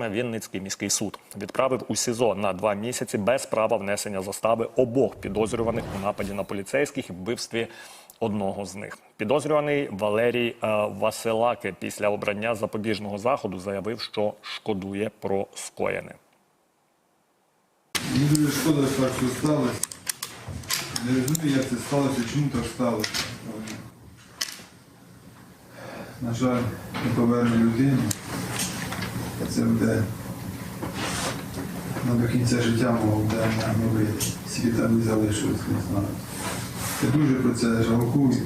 Вінницький міський суд відправив у СІЗО на два місяці без права внесення застави обох підозрюваних у нападі на поліцейських і вбивстві одного з них. Підозрюваний Валерій е, Василаки після обрання запобіжного заходу заявив, що шкодує про скоєне. Мені дуже шкода, що так все сталося. Не розумію, як це сталося, чому так сталося. На жаль, не поверне людину. Це буде ну, до кінця життя мого буде не вийти. Не залишилось, не знаю. Я дуже про це жалкую.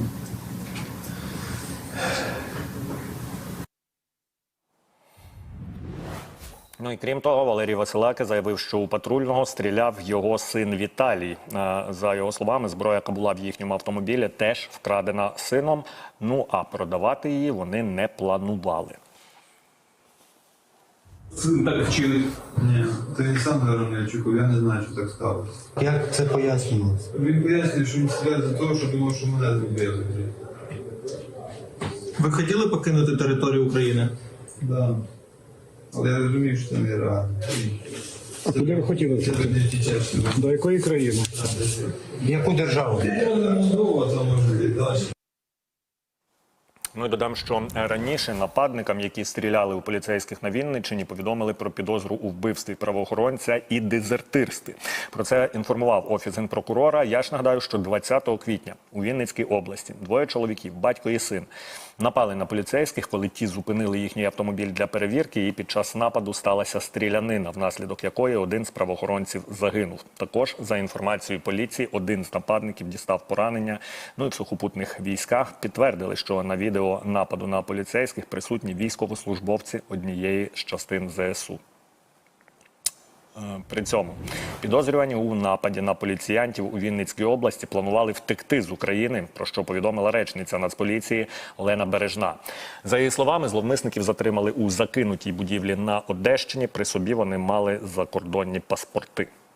Ну і крім того, Валерій Василяки заявив, що у патрульного стріляв його син Віталій. Е, За його словами, зброя, яка була в їхньому автомобілі, теж вкрадена сином. Ну а продавати її вони не планували. Син так вчинив. Ні, це він сам Горонельчуку, я не знаю, що так сталося. Як це пояснюється? Він пояснює, що він стріляє за того, що думав, що мене зробили. Ви хотіли покинути територію України? Да. Але я розумію, що це не реально. А куди ви хотіли? Це тоді чесно. До якої країни? В яку державу? Молдова там може далі. Ну додам, що раніше нападникам, які стріляли у поліцейських на Вінниччині, повідомили про підозру у вбивстві правоохоронця і дезертирстві. Про це інформував офіс генпрокурора. Я ж нагадаю, що 20 квітня у Вінницькій області двоє чоловіків, батько і син, напали на поліцейських, коли ті зупинили їхній автомобіль для перевірки. І під час нападу сталася стрілянина, внаслідок якої один з правоохоронців загинув. Також за інформацією поліції, один з нападників дістав поранення. Ну і в сухопутних військах підтвердили, що на відео нападу на поліцейських присутні військовослужбовці однієї з частин ЗСУ. Е, При цьому підозрювані у нападі на поліціянтів у Вінницькій області планували втекти з України, про що повідомила речниця Нацполіції Олена Бережна. За її словами, зловмисників затримали у закинутій будівлі на Одещині. При собі вони мали закордонні паспорти.